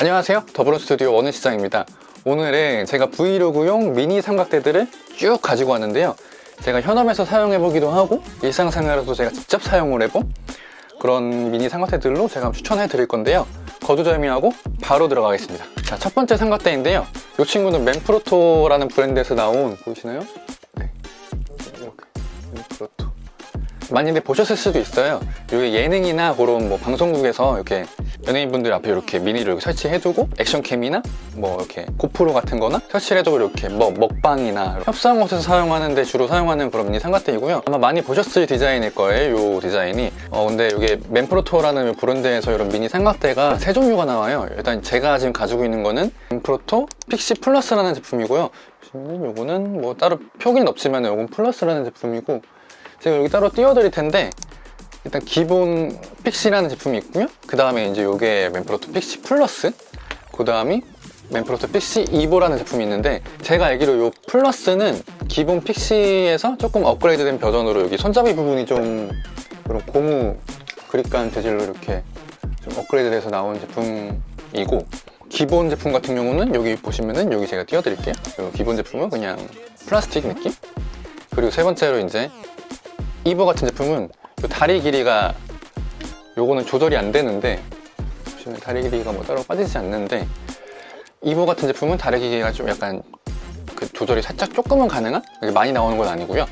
안녕하세요. 더블로 스튜디오 원은시장입니다. 오늘은 제가 브이로그용 미니 삼각대들을 쭉 가지고 왔는데요. 제가 현업에서 사용해보기도 하고 일상생활에서도 제가 직접 사용을 해본 그런 미니 삼각대들로 제가 추천해 드릴 건데요. 거두절미하고 바로 들어가겠습니다. 자, 첫 번째 삼각대인데요. 이 친구는 맨프로토라는 브랜드에서 나온 보이시나요? 많이들 보셨을 수도 있어요. 이게 예능이나 그런 뭐 방송국에서 이렇게 연예인분들 앞에 이렇게 미니를 설치해두고 액션캠이나 뭐 이렇게 고프로 같은 거나 설치를 해두고 이렇게 뭐 먹방이나 협상 곳에서 사용하는데 주로 사용하는 그런 미니 삼각대이고요. 아마 많이 보셨을 디자인일 거예요. 이 디자인이. 어 근데 이게 맨프로토라는 브랜드에서 이런 미니 삼각대가 세 종류가 나와요. 일단 제가 지금 가지고 있는 거는 맨프로토 픽시 플러스라는 제품이고요. 요거는 뭐 따로 표기는 없지만 요건 플러스라는 제품이고 제가 여기 따로 띄워드릴 텐데 일단 기본 픽시라는 제품이 있고요. 그 다음에 이제 요게 맨프로토 픽시 플러스 그 다음이 맨프로토 픽시 이보라는 제품이 있는데 제가 알기로 요 플러스는 기본 픽시에서 조금 업그레이드된 버전으로 여기 손잡이 부분이 좀 그런 고무 그립감 재질로 이렇게 좀 업그레이드돼서 나온 제품이고 기본 제품 같은 경우는 여기 보시면은 여기 제가 띄워드릴게요. 요 기본 제품은 그냥 플라스틱 느낌? 그리고 세 번째로 이제 이보 같은 제품은 요 다리 길이가 요거는 조절이 안 되는데 보시면 다리 길이가 뭐 따로 빠지지 않는데 이보 같은 제품은 다리 길이가 좀 약간 그 조절이 살짝 조금은 가능한? 많이 나오는 건 아니고요.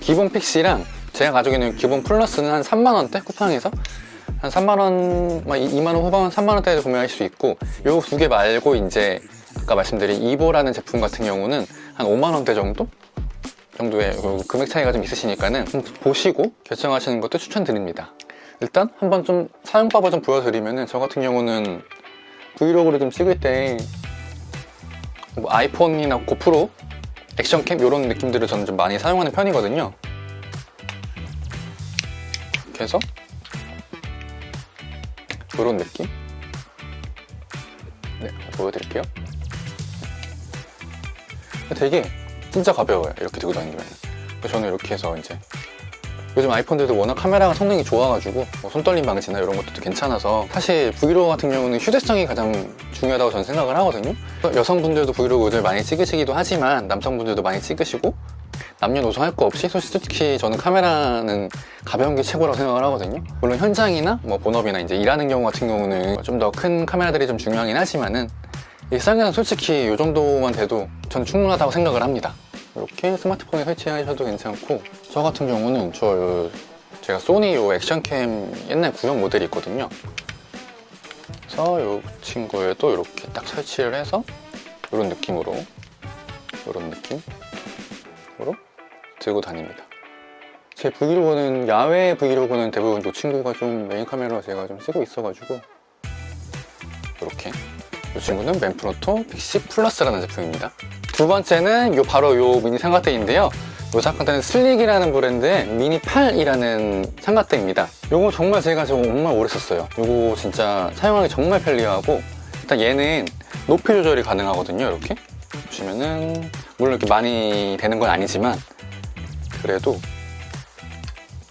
기본 픽시랑 제가 가지고 있는 기본 플러스는 한 3만 원대? 쿠팡에서? 한 3만 원, 2만 원 후반 3만 원대에서 구매할 수 있고 요 두 개 말고 이제 아까 말씀드린 이보라는 제품 같은 경우는 한 5만 원대 정도 정도의 그 금액 차이가 좀 있으시니까는 좀 보시고 결정하시는 것도 추천드립니다. 일단 한번 좀 사용법을 좀 보여드리면은 저 같은 경우는 브이로그를 좀 찍을 때 뭐 아이폰이나 고프로 액션캠 이런 느낌들을 저는 좀 많이 사용하는 편이거든요. 이렇게 해서 이런 느낌 네, 보여드릴게요. 되게 진짜 가벼워요. 이렇게 들고 다니면. 저는 이렇게 해서 이제 요즘 아이폰들도 워낙 카메라가 성능이 좋아가지고 뭐 손떨림 방지나 이런 것도 괜찮아서 사실 브이로그 같은 경우는 휴대성이 가장 중요하다고 저는 생각을 하거든요. 여성분들도 브이로그를 많이 찍으시기도 하지만 남성분들도 많이 찍으시고 남녀노소 할 거 없이 솔직히 저는 카메라는 가벼운 게 최고라고 생각을 하거든요. 물론 현장이나 뭐 본업이나 이제 일하는 경우 같은 경우는 좀 더 큰 카메라들이 좀 중요하긴 하지만은 일상에는 솔직히 이 정도만 돼도 저는 충분하다고 생각을 합니다. 이렇게 스마트폰에 설치하셔도 괜찮고 저 같은 경우는 저 요- 제가 소니 요 액션캠 옛날 구형 모델이 있거든요. 그래서 이 친구에도 이렇게 딱 설치를 해서 이런 느낌으로 이런 느낌으로 들고 다닙니다. 제 브이로그는 야외 브이로그는 대부분 이 친구가 좀 메인 카메라로 제가 좀 쓰고 있어가지고 이렇게 이 친구는 맨프로토 픽시 플러스라는 제품입니다. 두 번째는 요 바로 요 미니 삼각대인데요. 요 삼각대는 슬릭이라는 브랜드의 미니 8이라는 삼각대입니다. 요거 정말 제가 정말 오래 썼어요. 요거 진짜 사용하기 정말 편리하고 일단 얘는 높이 조절이 가능하거든요. 이렇게 보시면은 물론 이렇게 많이 되는 건 아니지만 그래도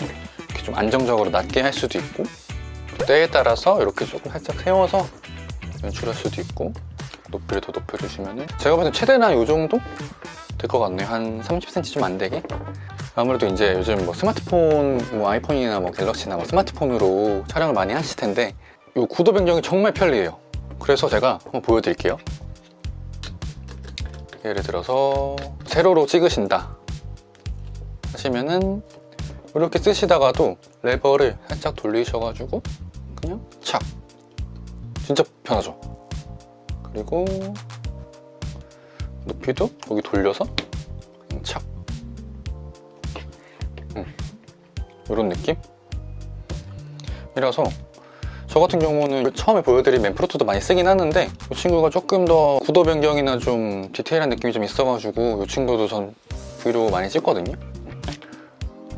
이렇게 좀 안정적으로 낮게 할 수도 있고 때에 따라서 이렇게 조금 살짝 세워서 연출할 수도 있고 높이를 더 높여주시면은 제가 봤을 때 최대나 이 정도 될 것 같네요. 한 30cm 좀 안 되게. 아무래도 이제 요즘 뭐 스마트폰 뭐 아이폰이나 뭐 갤럭시나 뭐 스마트폰으로 촬영을 많이 하실 텐데 이 구도 변경이 정말 편리해요. 그래서 제가 한번 보여드릴게요. 예를 들어서 세로로 찍으신다 하시면은 이렇게 쓰시다가도 레버를 살짝 돌리셔가지고 그냥 착 진짜 편하죠. 그리고 높이도 여기 돌려서 착. 음, 이런 느낌? 이라서 저 같은 경우는 처음에 보여드린 맨프로토도 많이 쓰긴 하는데 이 친구가 조금 더 구도 변경이나 좀 디테일한 느낌이 좀 있어가지고 이 친구도 전 브이로그 많이 찍거든요.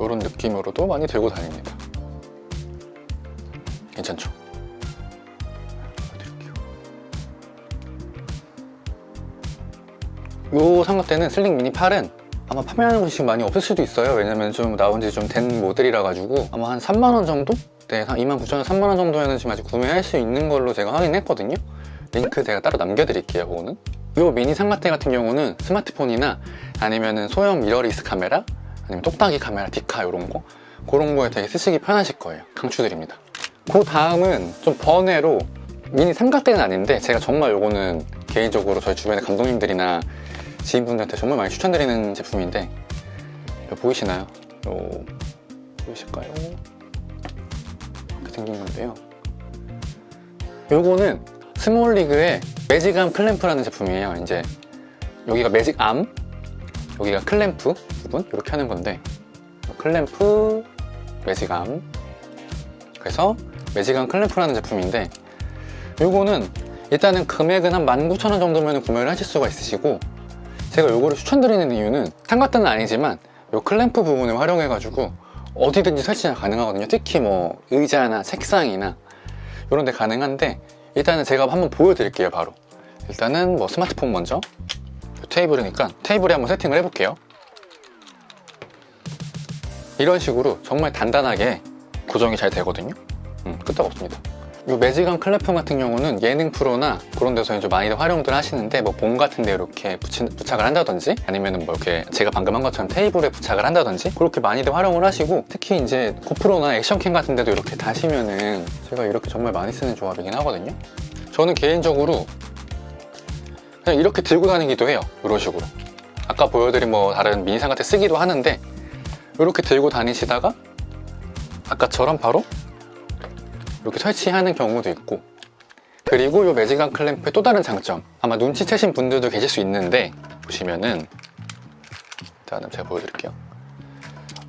이런 느낌으로도 많이 들고 다닙니다. 괜찮죠? 요 삼각대는 슬릭 미니 8은 아마 판매하는 곳이 많이 없을 수도 있어요. 왜냐면 좀 나온 지 좀 된 모델이라 가지고 아마 한 3만 원 정도? 네, 한 2만 9천 원, 3만 원 정도에는 지금 아직 구매할 수 있는 걸로 제가 확인했거든요. 링크 제가 따로 남겨드릴게요 그거는. 이 미니 삼각대 같은 경우는 스마트폰이나 아니면은 소형 미러리스 카메라 아니면 똑딱이 카메라 디카 이런 거? 그런 거에 되게 쓰시기 편하실 거예요. 강추드립니다. 그 다음은 좀 번외로 미니 삼각대는 아닌데 제가 정말 요거는 개인적으로 저희 주변의 감독님들이나 지인분들한테 정말 많이 추천드리는 제품인데 보이시나요? 요 보이실까요? 이렇게 생긴 건데요 요거는 스몰리그의 매직암 클램프라는 제품이에요 이제 여기가 매직암 여기가 클램프 부분 이렇게 하는 건데 클램프 매직암 그래서 매직암 클램프라는 제품인데 요거는 일단은 금액은 한 19,000원 정도면 구매를 하실 수가 있으시고 제가 요거를 추천드리는 이유는 삼각대는 아니지만 요 클램프 부분을 활용해 가지고 어디든지 설치가 가능하거든요. 특히 뭐 의자나 책상이나 이런 데 가능한데 일단은 제가 한번 보여드릴게요 바로. 일단은 뭐 스마트폰 먼저. 요 테이블이니까 테이블에 한번 세팅을 해볼게요. 이런 식으로 정말 단단하게 고정이 잘 되거든요. 음, 끄떡없습니다 이 매직암 클래프 같은 경우는 예능 프로나 그런 데서 좀 많이들 활용들 하시는데 뭐 봉 같은 데 이렇게 붙인, 부착을 한다든지 아니면은 뭐 이렇게 제가 방금 한 것처럼 테이블에 부착을 한다든지 그렇게 많이들 활용을 하시고 특히 이제 고프로나 액션캠 같은 데도 이렇게 다시면은 제가 이렇게 정말 많이 쓰는 조합이긴 하거든요. 저는 개인적으로 그냥 이렇게 들고 다니기도 해요 이런 식으로. 아까 보여드린 뭐 다른 미니상 같은 쓰기도 하는데 이렇게 들고 다니시다가 아까처럼 바로 이렇게 설치하는 경우도 있고. 그리고 이 매직암 클램프의 또 다른 장점. 아마 눈치채신 분들도 계실 수 있는데 보시면은 일단은 제가 보여드릴게요.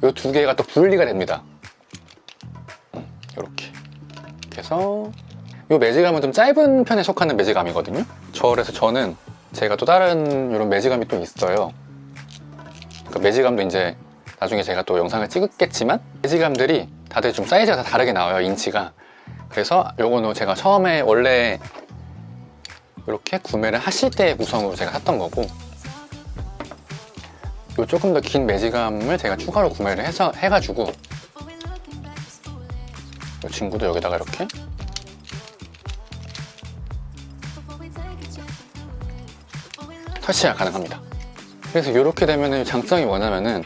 이 두 개가 또 분리가 됩니다. 이렇게. 이렇게 해서 이 매직암은 좀 짧은 편에 속하는 매직암이거든요. 저 그래서 저는 제가 또 다른 이런 매직암이 또 있어요. 그러니까 매직암도 이제 나중에 제가 또 영상을 찍겠지만 매직암들이 다들 좀 사이즈가 다 다르게 나와요 인치가 그래서 요거는 제가 처음에 원래 이렇게 구매를 하실 때 구성으로 제가 샀던 거고 요 조금 더 긴 매직암을 제가 추가로 구매를 해서 해가지고 이 친구도 여기다가 이렇게 설치가 가능합니다. 그래서 이렇게 되면 장점이 뭐냐면은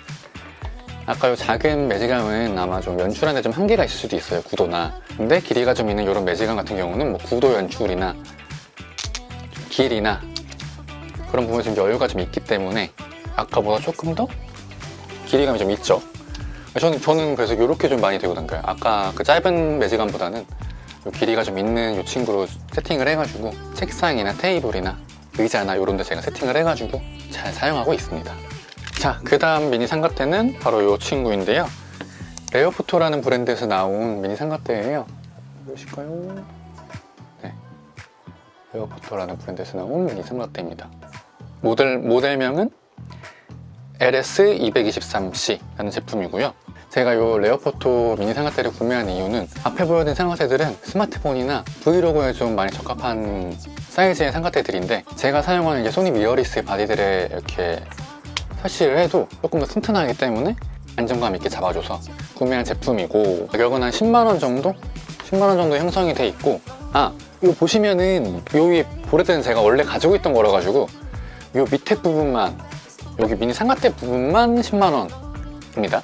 아까 요 작은 매직암은 아마 좀 연출하는데 좀 한계가 있을 수도 있어요 구도나. 근데 길이가 좀 있는 이런 매직암 같은 경우는 뭐 구도 연출이나 좀 길이나 그런 부분에 좀 여유가 좀 있기 때문에 아까보다 조금 더 길이감이 좀 있죠. 저는, 저는 그래서 이렇게 좀 많이 들고 다녀요. 아까 그 짧은 매직암보다는 요 길이가 좀 있는 이 친구로 세팅을 해가지고 책상이나 테이블이나 의자나 이런 데 제가 세팅을 해가지고 잘 사용하고 있습니다 자, 그 다음 미니 삼각대는 바로 이 친구인데요. 레어포토라는 브랜드에서 나온 미니 삼각대예요. 보실까요? 네. 레어포토라는 브랜드에서 나온 미니 삼각대입니다. 모델, 모델명은 LS223C라는 제품이고요. 제가 이 레어포토 미니 삼각대를 구매한 이유는 앞에 보여드린 삼각대들은 스마트폰이나 브이로그에 좀 많이 적합한 사이즈의 삼각대들인데 제가 사용하는 이제 소니 미어리스 바디들에 이렇게 설치를 해도 조금 더 튼튼하기 때문에 안정감 있게 잡아줘서 구매한 제품이고 가격은 한 10만원 정도? 10만원 정도 형성이 돼 있고 아 이거 보시면은 여기 보레드는 제가 원래 가지고 있던 거라 가지고 이 밑에 부분만 여기 미니 삼각대 부분만 10만원입니다.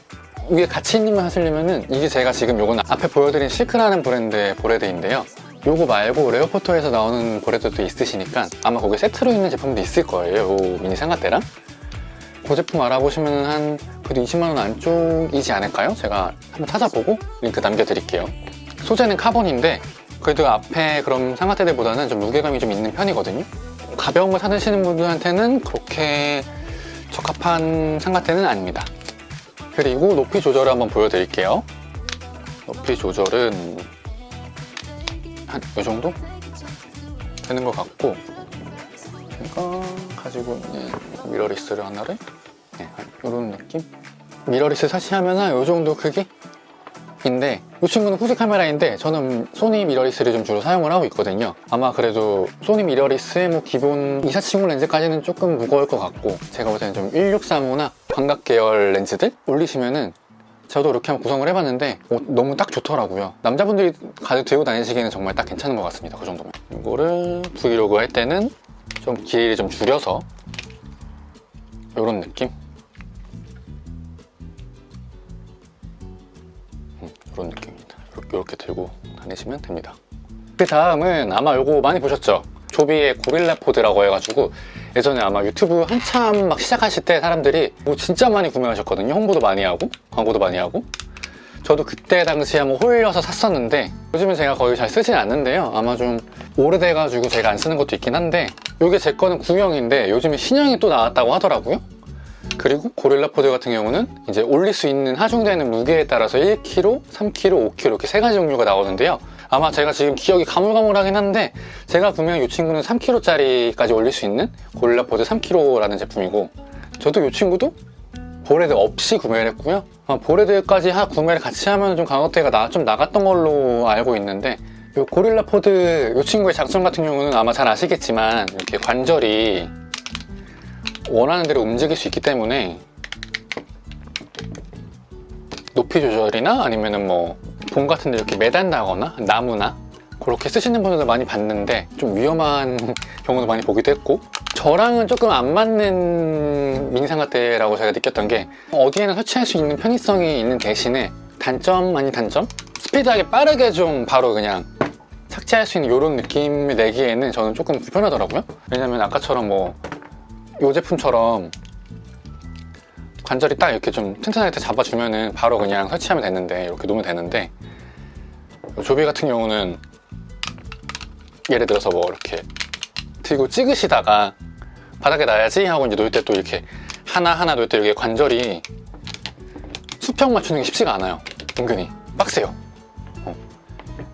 위에 같이 있는 거 하시려면은 이게 제가 지금 요거는 앞에 보여드린 실크라는 브랜드의 보레드인데요. 요거 말고 레오포토에서 나오는 보레드도 있으시니까 아마 거기 세트로 있는 제품도 있을 거예요 요 미니 삼각대랑 그 제품 알아보시면 한 그래도 20만원 안쪽이지 않을까요? 제가 한번 찾아보고 링크 남겨드릴게요. 소재는 카본인데 그래도 앞에 그런 상하대들보다는 좀 무게감이 좀 있는 편이거든요. 가벼운 거 찾으시는 분들한테는 그렇게 적합한 상가대는 아닙니다. 그리고 높이 조절을 한번 보여드릴게요. 높이 조절은 한 이 정도? 되는 것 같고. 제 가 가지고 있는 미러리스를 하나를 네, 이런 느낌? 미러리스 설치하면 이 정도 크기인데 이 친구는 후지 카메라인데 저는 소니 미러리스를 좀 주로 사용을 하고 있거든요. 아마 그래도 소니 미러리스의 뭐 기본 2470 렌즈까지는 조금 무거울 것 같고 제가 볼 때는 좀 1635나 광각 계열 렌즈들 올리시면은 저도 이렇게 한번 구성을 해봤는데 어, 너무 딱 좋더라고요. 남자분들이 가지고 들고 다니시기에는 정말 딱 괜찮은 것 같습니다. 그 정도면. 이거를 브이로그 할 때는 좀 길이를 좀 줄여서 이런 느낌? 이런 느낌입니다. 이렇게, 이렇게 들고 다니시면 됩니다. 그 다음은 아마 요거 많이 보셨죠? 조비의 고릴라 포드라고 해가지고 예전에 아마 유튜브 한참 막 시작하실 때 사람들이 뭐 진짜 많이 구매하셨거든요. 홍보도 많이 하고 광고도 많이 하고 저도 그때 당시에 한번 홀려서 샀었는데 요즘은 제가 거의 잘 쓰진 않는데요. 아마 좀 오래돼가지고 제가 안 쓰는 것도 있긴 한데 이게 제 거는 구형인데 요즘에 신형이 또 나왔다고 하더라고요. 그리고 고릴라 포드 같은 경우는 이제 올릴 수 있는 하중되는 무게에 따라서 1kg, 3kg, 5kg 이렇게 세 가지 종류가 나오는데요. 아마 제가 지금 기억이 가물가물하긴 한데 제가 구매한 이 친구는 3kg짜리까지 올릴 수 있는 고릴라 포드 3kg라는 제품이고 저도 이 친구도 보레드 없이 구매를 했고요. 아, 보레드까지 하 구매를 같이 하면 좀 가격대가 나, 좀 나갔던 걸로 알고 있는데 이 고릴라 포드 이 친구의 장점 같은 경우는 아마 잘 아시겠지만 이렇게 관절이 원하는 대로 움직일 수 있기 때문에 높이 조절이나 아니면은 뭐 봄 같은 데 이렇게 매단다거나 나무나 그렇게 쓰시는 분들도 많이 봤는데 좀 위험한 경우도 많이 보기도 했고 저랑은 조금 안 맞는 미니상가대라고 제가 느꼈던 게 어디에나 설치할 수 있는 편의성이 있는 대신에 단점 아닌 단점? 스피드하게 빠르게 좀 바로 그냥 삭제할 수 있는 이런 느낌을 내기에는 저는 조금 불편하더라고요. 왜냐면 아까처럼 뭐 이 제품처럼 관절이 딱 이렇게 좀 튼튼하게 잡아주면은 바로 그냥 설치하면 되는데 이렇게 놓으면 되는데 조비 같은 경우는 예를 들어서 뭐 이렇게 들고 찍으시다가 바닥에 놔야지 하고 이제 놓을 때 또 이렇게 하나하나 놓을 때 이렇게 관절이 수평 맞추는 게 쉽지가 않아요. 은근히 빡세요. 어.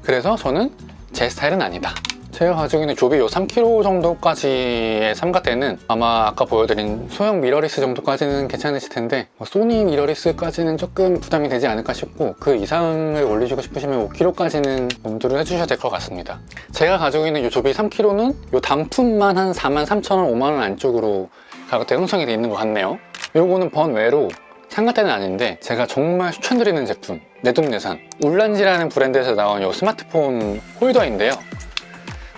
그래서 저는 제 스타일은 아니다. 제가 가지고 있는 조비 요 3kg 정도까지의 삼각대는 아마 아까 보여드린 소형 미러리스 정도까지는 괜찮으실 텐데 뭐 소니 미러리스까지는 조금 부담이 되지 않을까 싶고 그 이상을 올리시고 싶으시면 5kg까지는 엄두를 해주셔야 될 것 같습니다. 제가 가지고 있는 이 조비 3kg는 이 단품만 한 43,000원, 5만원 안쪽으로 가격대 형성이 되어 있는 것 같네요. 요거는 번외로 상가대는 아닌데 제가 정말 추천드리는 제품 내돈내산 울란지라는 브랜드에서 나온 이 스마트폰 홀더인데요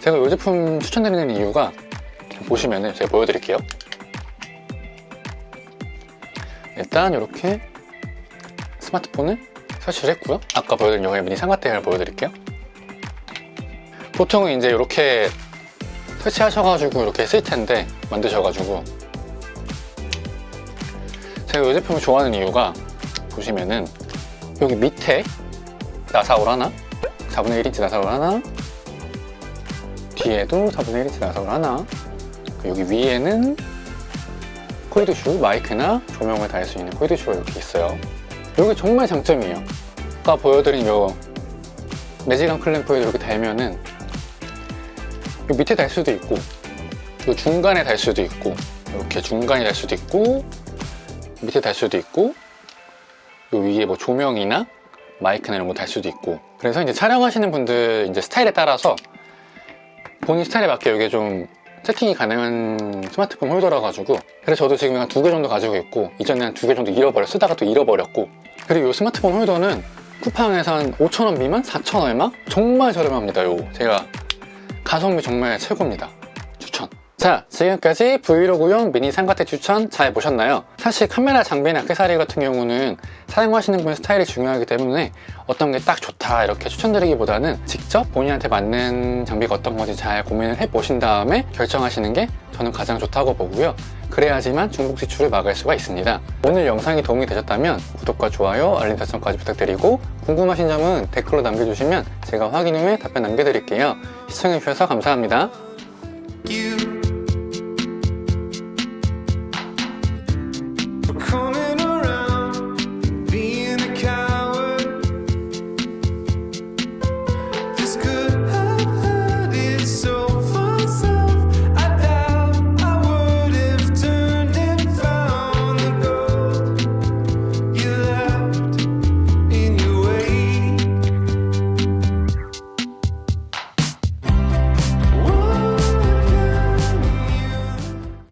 제가 이 제품 추천드리는 이유가 보시면은 제가 보여드릴게요. 일단 이렇게 스마트폰을 설치를 했고요. 아까 보여드린 여기 미니 삼각대를 보여드릴게요. 보통은 이제 이렇게 설치하셔가지고 이렇게 쓸 텐데 만드셔가지고 제가 이 제품을 좋아하는 이유가 보시면은 여기 밑에 나사올 하나 4분의 1인치 나사올 하나 뒤에도 4분의 1인치 나사올 하나 그 여기 위에는 코이드슈 마이크나 조명을 달 수 있는 코이드슈가 이렇게 있어요. 이게 정말 장점이에요. 아까 보여드린 요 매직한 클램프에 이렇게 달면은 요 밑에 달 수도 있고 요 중간에 달 수도 있고 이렇게 중간에 달 수도 있고 밑에 달 수도 있고 요 위에 뭐 조명이나 마이크나 이런 거 달 수도 있고. 그래서 이제 촬영하시는 분들 이제 스타일에 따라서 본인 스타일에 맞게 이게 좀 세팅이 가능한 스마트폰 홀더라 가지고. 그래서 저도 지금 한 두 개 정도 가지고 있고 이전에 한 두 개 정도 잃어버려 쓰다가 또 잃어버렸고. 그리고 이 스마트폰 홀더는 쿠팡에서 한 5,000원 미만? 4,000 얼마? 정말 저렴합니다 요. 제가 가성비 정말 최고입니다 자 지금까지 브이로그용 미니 삼각대 추천 잘 보셨나요? 사실 카메라 장비나 액세서리 같은 경우는 사용하시는 분의 스타일이 중요하기 때문에 어떤 게 딱 좋다 이렇게 추천드리기보다는 직접 본인한테 맞는 장비가 어떤 건지 잘 고민을 해보신 다음에 결정하시는 게 저는 가장 좋다고 보고요. 그래야지만 중복 지출을 막을 수가 있습니다. 오늘 영상이 도움이 되셨다면 구독과 좋아요 알림 설정까지 부탁드리고 궁금하신 점은 댓글로 남겨주시면 제가 확인 후에 답변 남겨드릴게요. 시청해주셔서 감사합니다